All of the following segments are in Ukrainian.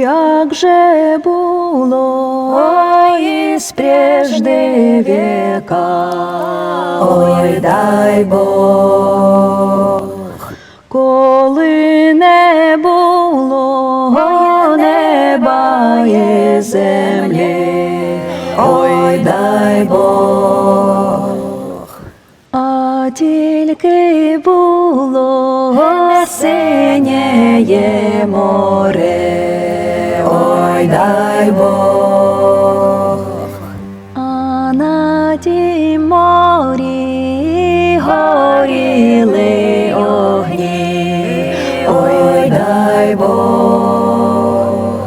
як же було из прежде века, ой, дай Бог, коли не було неба і землі, ой, дай Бог, а тільки було синєє море, ой, дай Бог. а на тім морі горіли огні, ой, дай Бог,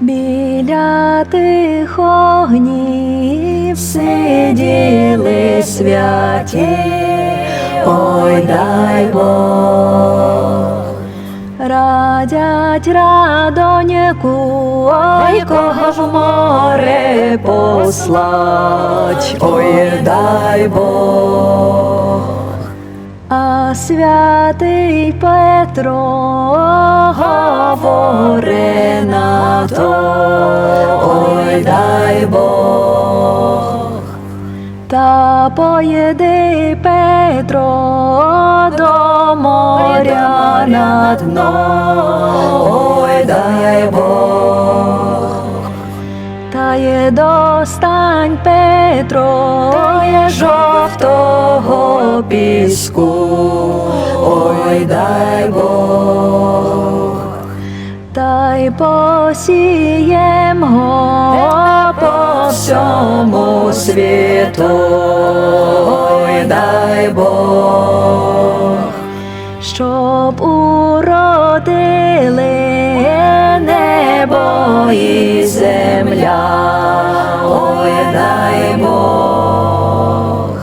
біля тих огнів сиділи святі, ой, дай Бог, радять радоньку, ой, кого в море послать, ой, дай Бог. а святий Петро говори на то, ой, дай Бог, Та поїди Петро до моря на дно, ой, дай Бог, та є достань Петро, є жовтого піску, ой, дай Бог, та й посієм го по всьому світу, ой, дай Бог. Уродили небо і земля, ой, дай Бог,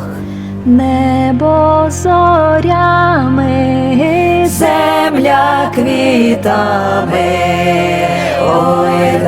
небо зорями, земля квітами, ой,